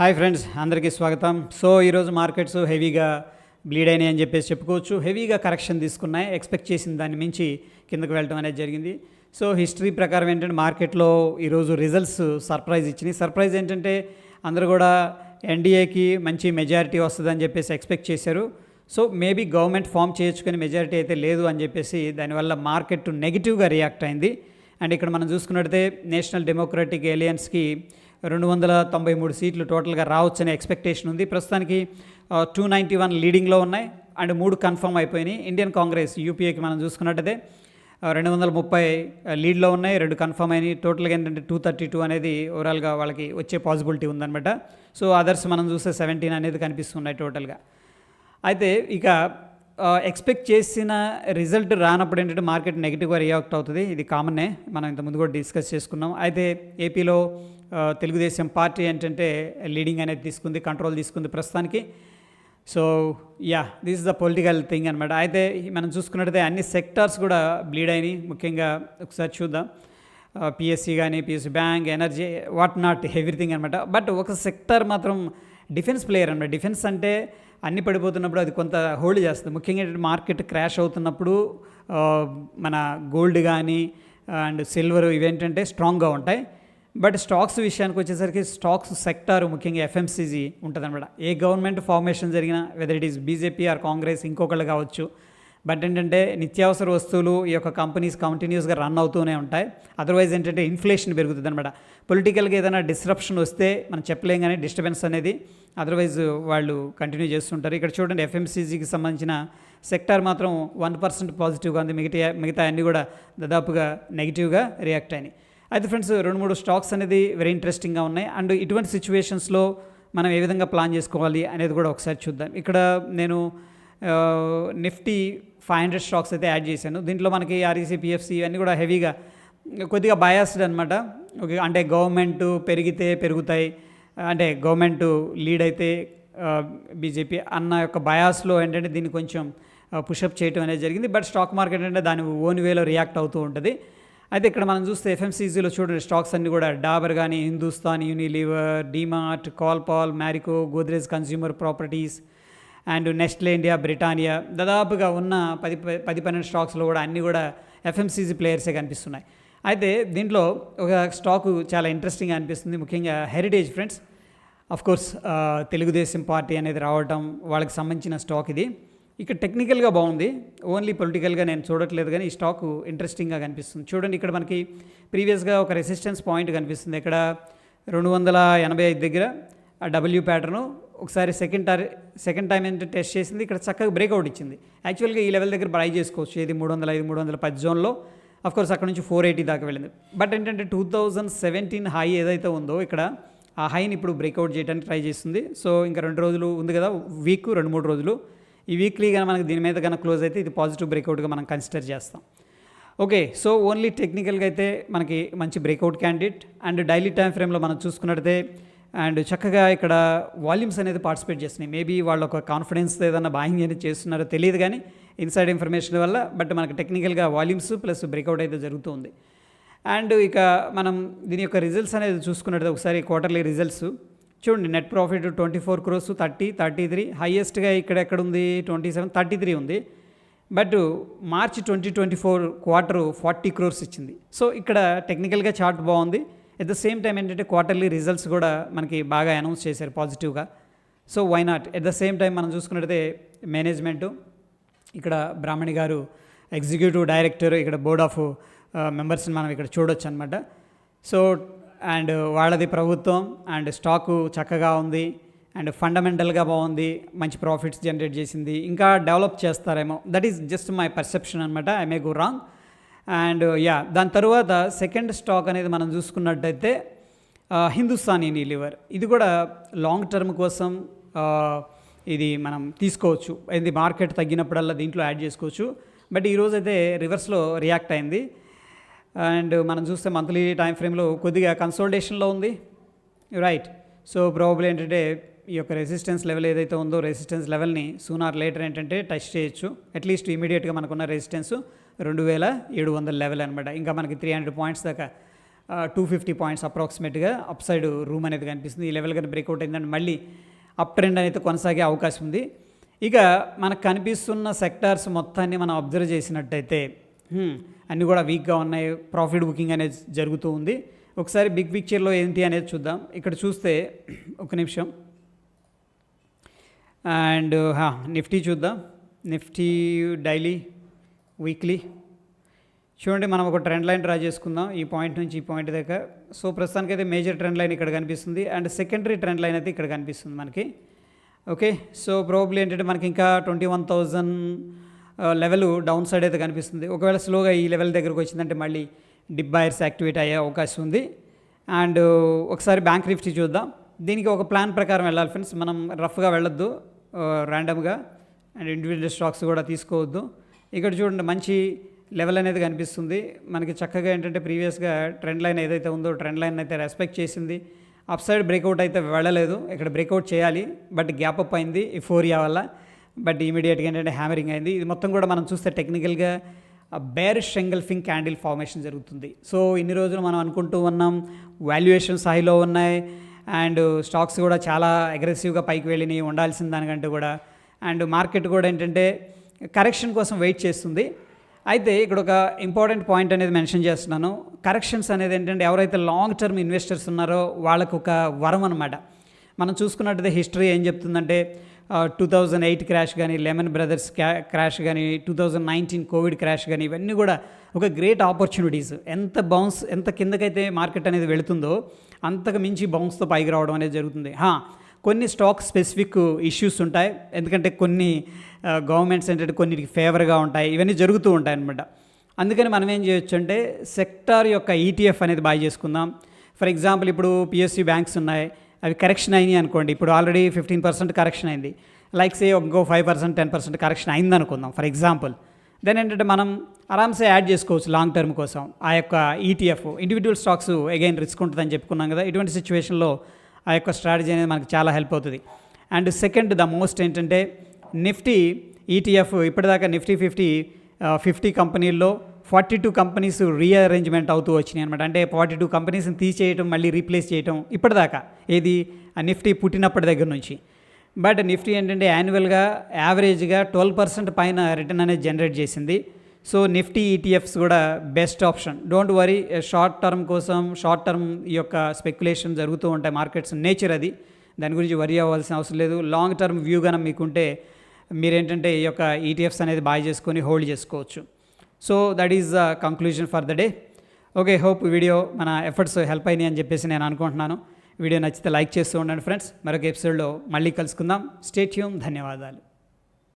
Hi friends అందరికీ స్వాగతం. So ఈరోజు మార్కెట్స్ హెవీగా బ్లీడ్ అయినాయి అని చెప్పేసి చెప్పుకోవచ్చు. హెవీగా కరెక్షన్ తీసుకున్నాయి. ఎక్స్పెక్ట్ చేసిన దాన్ని మించి కిందకు వెళ్ళడం అనేది జరిగింది. సో హిస్టరీ ప్రకారం ఏంటంటే మార్కెట్లో ఈరోజు రిజల్ట్స్ సర్ప్రైజ్ ఇచ్చినాయి. సర్ప్రైజ్ ఏంటంటే అందరూ కూడా ఎన్డీఏకి మంచి మెజారిటీ వస్తుందని చెప్పేసి ఎక్స్పెక్ట్ చేశారు. సో మేబీ గవర్నమెంట్ ఫామ్ చేయించుకునే మెజారిటీ అయితే లేదు అని చెప్పేసి దానివల్ల మార్కెట్ నెగిటివ్గా రియాక్ట్ అయింది. అండ్ ఇక్కడ మనం చూసుకున్నట్టయితే నేషనల్ డెమోక్రటిక్ ఏలియన్స్కి రెండు వందల తొంభై మూడు సీట్లు టోటల్గా రావచ్చనే ఎక్స్పెక్టేషన్ ఉంది. ప్రస్తుతానికి టూ నైంటీ వన్ లీడింగ్లో ఉన్నాయి అండ్ మూడు కన్ఫర్మ్ అయిపోయినాయి. ఇండియన్ కాంగ్రెస్ యూపీఏకి మనం చూసుకున్నట్టయితే రెండు వందల ముప్పై లీడ్లో ఉన్నాయి. రెండు కన్ఫర్మ్ అయినాయి. టోటల్గా ఏంటంటే టూ థర్టీ టూ అనేది ఓవరాల్గా వాళ్ళకి వచ్చే పాసిబిలిటీ ఉందన్నమాట. సో అదర్స్ మనం చూస్తే సెవెంటీన్ అనేది కనిపిస్తున్నాయి టోటల్గా. అయితే ఇక ఎక్స్పెక్ట్ చేసిన రిజల్ట్ రానప్పుడు ఏంటంటే మార్కెట్ నెగిటివ్గా రియాక్ట్ అవుతుంది. ఇది కామన్నే మనం ఇంతకుముందు కూడా డిస్కస్ చేసుకున్నాం. అయితే ఏపీలో తెలుగుదేశం పార్టీ ఏంటంటే లీడింగ్ అనేది తీసుకుంది కంట్రోల్ తీసుకుంది ప్రస్తుతానికి. So yeah this is the political thing అనమాట అయితే మనం చూసుకున్నట్టయితే అన్ని సెక్టార్స్ కూడా బ్లీడ్ అయినాయి. ముఖ్యంగా ఒకసారి చూద్దాం. పిఎస్సి కానీ PSU bank energy what not everything అనమాట బట్ ఒక సెక్టార్ మాత్రం డిఫెన్స్ ప్లేయర్ అనమాట డిఫెన్స్ అంటే అన్ని పడిపోతున్నప్పుడు అది కొంత హోల్డ్ చేస్తుంది. ముఖ్యంగా ఏంటంటే మార్కెట్ క్రాష్ అవుతున్నప్పుడు మన గోల్డ్ కానీ అండ్ సిల్వర్ ఇవేంటంటే స్ట్రాంగ్గా ఉంటాయి. బట్ స్టాక్స్ విషయానికి వచ్చేసరికి స్టాక్స్ సెక్టార్ ముఖ్యంగా ఎఫ్ఎంసీజీ ఉంటుందన్నమాట. ఏ గవర్నమెంట్ ఫార్మేషన్ జరిగినా whether it is BJP or Congress ఇంకొకళ్ళు కావచ్చు బట్ ఏంటంటే నిత్యావసర వస్తువులు ఈ యొక్క కంపెనీస్ కంటిన్యూస్గా రన్ అవుతూనే ఉంటాయి. అదర్వైజ్ ఏంటంటే ఇన్ఫ్లేషన్ పెరుగుతుంది అనమాట పొలిటికల్గా ఏదైనా డిస్రప్షన్ వస్తే మనం చెప్పలేం కానీ డిస్టర్బెన్స్ అనేది అదర్వైజ్ వాళ్ళు కంటిన్యూ చేస్తుంటారు. ఇక్కడ చూడండి ఎఫ్ఎంసీజీకి సంబంధించిన సెక్టార్ మాత్రం వన్ పర్సెంట్ పాజిటివ్గా ఉంది. మిగతా మిగతా అన్నీ కూడా దాదాపుగా నెగిటివ్గా రియాక్ట్ అయినాయి. అయితే ఫ్రెండ్స్ రెండు మూడు స్టాక్స్ అనేది వెరీ ఇంట్రెస్టింగ్గా ఉన్నాయి. అండ్ ఇటువంటి సిచ్యువేషన్స్లో మనం ఏ విధంగా ప్లాన్ చేసుకోవాలి అనేది కూడా ఒకసారి చూద్దాం. ఇక్కడ నేను నిఫ్టీ ఫైవ్ హండ్రెడ్ స్టాక్స్ అయితే యాడ్ చేశాను. దీంట్లో మనకి ఆర్ఈసీ పిఎఫ్సి ఇవన్నీ కూడా హెవీగా కొద్దిగా బయాస్డ్ అనమాట ఓకే అంటే గవర్నమెంట్ పెరిగితే పెరుగుతాయి. అంటే గవర్నమెంట్ లీడ్ అయితే బీజేపీ అన్న యొక్క బయాస్లో ఏంటంటే దీన్ని కొంచెం పుషప్ చేయడం అనేది జరిగింది. బట్ స్టాక్ మార్కెట్ అంటే దాని ఓన్ వేలో రియాక్ట్ అవుతూ ఉంటుంది. అయితే ఇక్కడ మనం చూస్తే ఎఫ్ఎంసీజీలో చూడండి స్టాక్స్ అన్నీ కూడా డాబర్ కానీ Hindustan Unilever DMart Colpal Marico Godrej consumer properties and Nestle India Britannia దాదాపుగా ఉన్న పది పది పన్నెండు స్టాక్స్లో కూడా అన్నీ కూడా ఎఫ్ఎంసీజీ ప్లేయర్సే కనిపిస్తున్నాయి. అయితే దీంట్లో ఒక స్టాకు చాలా ఇంట్రెస్టింగ్ అనిపిస్తుంది. ముఖ్యంగా Heritage friends. Course Telugu Desam party అనేది రావటం వాళ్ళకి సంబంధించిన స్టాక్ ఇది. ఇక్కడ టెక్నికల్గా బాగుంది. ఓన్లీ పొలిటికల్గా నేను చూడట్లేదు కానీ ఈ స్టాక్ ఇంట్రెస్టింగ్గా కనిపిస్తుంది. చూడండి ఇక్కడ మనకి ప్రీవియస్గా ఒక రెసిస్టెన్స్ పాయింట్ కనిపిస్తుంది. ఇక్కడ రెండు వందల ఎనభై ఐదు దగ్గర ఆ డబ్ల్యూ ప్యాటర్ను ఒకసారి సెకండ్ టార్ సెకండ్ టైం ఏంటంటే టెస్ట్ చేసింది ఇక్కడ చక్కగా బ్రేక్అవుట్ ఇచ్చింది. యాక్చువల్గా ఈ లెవెల్ దగ్గర ట్రై చేసుకోవచ్చు ఏది మూడు వందల ఐదు మూడు వందల పది జోన్లో. కోర్స్ అక్కడ నుంచి ఫోర్ ఎయిటీ దాకా వెళ్ళింది. బట్ ఏంటంటే టూ థౌజండ్ సెవెంటీన్ హై ఏదైతే ఉందో ఇక్కడ ఆ హైని ఇప్పుడు బ్రేక్అవుట్ చేయడానికి ట్రై చేస్తుంది. సో ఇంకా రెండు రోజులు ఉంది కదా వీక్ రెండు మూడు రోజులు. ఈ వీక్లీ కానీ మనకి దీని మీద కనుక క్లోజ్ అయితే ఇది పాజిటివ్ బ్రేక్అవుట్గా మనం కన్సిడర్ చేస్తాం. ఓకే సో ఓన్లీ టెక్నికల్గా అయితే మనకి మంచి breakout candidate and daily time ఫ్రేమ్లో మనం చూసుకున్నట్టయితే అండ్ చక్కగా ఇక్కడ వాల్యూమ్స్ అనేది పార్టిసిపేట్ చేస్తున్నాయి. మేబీ వాళ్ళ ఒక కాన్ఫిడెన్స్ ఏదైనా బాయింగ్ అనేది చేస్తున్నారో తెలియదు కానీ ఇన్సైడ్ ఇన్ఫర్మేషన్ వల్ల బట్ మనకు టెక్నికల్గా వాల్యూమ్స్ ప్లస్ బ్రేక్అవుట్ అయితే జరుగుతుంది. అండ్ ఇక మనం దీని యొక్క రిజల్ట్స్ అనేది చూసుకున్నట్టు ఒకసారి క్వార్టర్లీ రిజల్ట్స్ చూడండి net profit twenty four crores thirty thirty three హైయెస్ట్గా ఇక్కడ ఎక్కడ ఉంది ట్వంటీ సెవెన్ థర్టీ త్రీ ఉంది. But March twenty twenty four quarter forty crores ఇచ్చింది. సో ఇక్కడ టెక్నికల్గా చార్ట్ బాగుంది. ఎట్ ద సేమ్ టైం ఏంటంటే క్వార్టర్లీ రిజల్ట్స్ కూడా మనకి బాగా అనౌన్స్ చేశారు పాజిటివ్గా so why not at the same time మనం చూసుకున్నట్టయితే మేనేజ్మెంటు ఇక్కడ బ్రాహ్మణి గారు ఎగ్జిక్యూటివ్ డైరెక్టర్ ఇక్కడ బోర్డ్ ఆఫ్ మెంబర్స్ని మనం ఇక్కడ చూడొచ్చు అనమాట సో అండ్ వాళ్ళది ప్రభుత్వం అండ్ స్టాకు చక్కగా ఉంది అండ్ ఫండమెంటల్గా బాగుంది మంచి ప్రాఫిట్స్ జనరేట్ చేసింది ఇంకా డెవలప్ చేస్తారేమో. That is just my perception అనమాట I may go wrong and yeah uh, దాని తర్వాత సెకండ్ స్టాక్ అనేది మనం చూసుకున్నట్టయితే హిందుస్థానీ హిందుస్థాన్ యూనిలివర్ ఇది కూడా లాంగ్ టర్మ్ కోసం uh, ఇది మనం తీసుకోవచ్చు. ఇది మార్కెట్ తగ్గినప్పుడల్లా దీంట్లో యాడ్ చేసుకోవచ్చు. బట్ ఈరోజు అయితే రివర్స్లో రియాక్ట్ అయింది. అండ్ మనం చూస్తే మంత్లీ టైం ఫ్రేమ్లో కొద్దిగా కన్సోల్టేషన్లో ఉంది. రైట్ సో ప్రాబ్లం ఏంటంటే ఈ యొక్క రెసిస్టెన్స్ లెవెల్ ఏదైతే ఉందో రెసిస్టెన్స్ లెవెల్ని సూనార్ లేటర్ ఏంటంటే టచ్ చేయొచ్చు. అట్లీస్ట్ ఇమీడియట్గా మనకున్న రెసిస్టెన్స్ రెండు వేల ఏడు వందల లెవెల్ అనమాట ఇంకా మనకి త్రీ హండ్రెడ్ పాయింట్స్ దాకా టూ ఫిఫ్టీ పాయింట్స్ అప్రాక్సిమేట్గా అప్ సైడ్ రూమ్ అనేది కనిపిస్తుంది. ఈ లెవెల్ కానీ బ్రేక్అవుట్ అయిందంటే మళ్ళీ అప్ ట్రెండ్ అనేది కొనసాగే అవకాశం ఉంది. ఇక మనకు కనిపిస్తున్న సెక్టార్స్ మొత్తాన్ని మనం అబ్జర్వ్ చేసినట్టయితే అన్నీ కూడా వీక్గా ఉన్నాయి. ప్రాఫిట్ బుకింగ్ అనేది జరుగుతూ ఉంది. ఒకసారి బిగ్ పిక్చర్లో ఏంటి అనేది చూద్దాం. ఇక్కడ చూస్తే ఒక నిమిషం. అండ్ నిఫ్టీ చూద్దాం. నిఫ్టీ డైలీ వీక్లీ చూడండి మనం ఒక ట్రెండ్ లైన్ డ్రా చేసుకుందాం. ఈ పాయింట్ నుంచి ఈ పాయింట్ దాకా. సో ప్రస్తుతానికి అయితే మేజర్ ట్రెండ్ లైన్ ఇక్కడ కనిపిస్తుంది. అండ్ సెకండరీ ట్రెండ్ లైన్ అయితే ఇక్కడ కనిపిస్తుంది మనకి. ఓకే సో ప్రాబ్లీ ఏంటంటే మనకి ఇంకా twenty one thousand level downside అయితే కనిపిస్తుంది. ఒకవేళ స్లోగా ఈ లెవెల్ దగ్గరకు వచ్చిందంటే మళ్ళీ డిప్ బయర్స్ యాక్టివేట్ అయ్యే అవకాశం ఉంది. అండ్ uh, ఒకసారి బ్యాంక్ నిఫ్టీ చూద్దాం. దీనికి ఒక ప్లాన్ ప్రకారం వెళ్ళాలి ఫ్రెండ్స్ మనం రఫ్గా వెళ్ళొద్దు. ర్యాండమ్గా అండ్ ఇండివిజువల్ స్టాక్స్ కూడా తీసుకోవద్దు. ఇక్కడ చూడండి మంచి లెవెల్ అనేది కనిపిస్తుంది. మనకి చక్కగా ఏంటంటే ప్రీవియస్గా ట్రెండ్ లైన్ ఏదైతే ఉందో ట్రెండ్ లైన్ అయితే రెస్పెక్ట్ చేసింది. అప్ సైడ్ బ్రేక్అవుట్ అయితే వెళ్ళలేదు. ఇక్కడ బ్రేక్అవుట్ చేయాలి. బట్ గ్యాప్ అప్ అయింది ఈ ఫోరియా వల్ల బట్ ఇమీడియట్గా ఏంటంటే హ్యామరింగ్ అయింది. ఇది మొత్తం కూడా మనం చూస్తే టెక్నికల్గా బేరిష్ ఎంగల్ఫింగ్ క్యాండిల్ ఫార్మేషన్ జరుగుతుంది. సో ఇన్ని రోజులు మనం అనుకుంటూ ఉన్నాం వాల్యుయేషన్ స్థాయిలో ఉన్నాయి. అండ్ స్టాక్స్ కూడా చాలా అగ్రెసివ్గా పైకి వెళ్ళినవి ఉండాల్సిన దానికంటే కూడా. అండ్ మార్కెట్ కూడా ఏంటంటే కరెక్షన్ కోసం వెయిట్ చేస్తుంది. అయితే ఇక్కడ ఒక ఇంపార్టెంట్ పాయింట్ అనేది మెన్షన్ చేస్తున్నాను. కరెక్షన్స్ అనేది ఏంటంటే ఎవరైతే లాంగ్ టర్మ్ ఇన్వెస్టర్స్ ఉన్నారో వాళ్ళకు ఒక వరం అనమాట మనం చూసుకున్నట్టయితే హిస్టరీ ఏం చెప్తుందంటే టూ థౌజండ్ ఎయిట్ క్రాష్ కానీ లెమన్ బ్రదర్స్ క్రాష్ కానీ two thousand nineteen Covid crash కానీ ఇవన్నీ కూడా ఒక గ్రేట్ ఆపర్చునిటీస్. ఎంత బౌన్స్ ఎంత కిందకైతే మార్కెట్ అనేది వెళుతుందో అంతకు మించి బౌన్స్తో పైకి రావడం అనేది జరుగుతుంది. హా, కొన్ని స్టాక్ స్పెసిఫిక్ ఇష్యూస్ ఉంటాయి. ఎందుకంటే కొన్ని గవర్నమెంట్స్ ఏంటంటే కొన్నిటికి ఫేవర్గా ఉంటాయి. ఇవన్నీ జరుగుతూ ఉంటాయి అనమాట అందుకని మనం ఏం చేయొచ్చు అంటే సెక్టార్ యొక్క ఈటీఎఫ్ అనేది బాయ్ చేసుకుందాం. ఫర్ ఎగ్జాంపుల్ ఇప్పుడు పిఎస్సి బ్యాంక్స్ ఉన్నాయి. అవి కరెక్షన్ అయినాయి అనుకోండి. ఇప్పుడు ఆల్రెడీ ఫిఫ్టీన్ పర్సెంట్ కరెక్షన్ అయింది. లైక్ సే ఇంకో five percent ten percent correction అయింది అనుకుందాం ఫర్ ఎగ్జాంపుల్ దెన్ ఏంటంటే మనం ఆరామ్సే యాడ్ చేసుకోవచ్చు లాంగ్ టర్మ్ కోసం. ఆ యొక్క ETF individual stocks again risk ఉంటుందని చెప్పుకున్నాం కదా. ఇటువంటి సిచ్యువేషన్లో ఆ యొక్క స్ట్రాటజీ అనేది మనకు చాలా హెల్ప్ అవుతుంది. అండ్ సెకండ్ ద మోస్ట్ ఏంటంటే నిఫ్టీ ఈటీఎఫ్ ఇప్పటిదాకా నిఫ్టీ ఫిఫ్టీ ఫిఫ్టీ కంపెనీల్లో ఫార్టీ టూ కంపెనీస్ రీఅరేంజ్మెంట్ అవుతూ వచ్చినాయి అనమాట అంటే ఫార్టీ టూ కంపెనీస్ని తీసేయటం మళ్ళీ రీప్లేస్ చేయటం ఇప్పటిదాకా. ఏది? ఆ నిఫ్టీ పుట్టినప్పటి దగ్గర నుంచి. బట్ నిఫ్టీ ఏంటంటే యాన్యువల్గా యావరేజ్గా ట్వెల్వ్ పర్సెంట్ పైన రిటర్న్ అనేది జనరేట్ చేసింది. సో నిఫ్టీ ఈటీఎఫ్స్ కూడా best option don't worry short term కోసం షార్ట్ టర్మ్ ఈ యొక్క స్పెక్యులేషన్ జరుగుతూ ఉంటాయి మార్కెట్స్ నేచర్ అది. దాని గురించి వరి అవ్వాల్సిన అవసరం లేదు. లాంగ్ టర్మ్ వ్యూ కనుక మీకుంటే మీరేంటంటే ఈ యొక్క ఈటీఎఫ్స్ అనేది బాయ్ చేసుకొని హోల్డ్ చేసుకోవచ్చు. So that is the conclusion for the day okay hope video మన ఎఫర్ట్స్ హెల్ప్ అయినాయి అని చెప్పేసి నేను అనుకుంటున్నాను. వీడియో నచ్చితే లైక్ చేస్తూ ఉండండి ఫ్రెండ్స్ మరొక ఎపిసోడ్లో మళ్ళీ కలుసుకుందాం. స్టేట్యూమ్ ధన్యవాదాలు.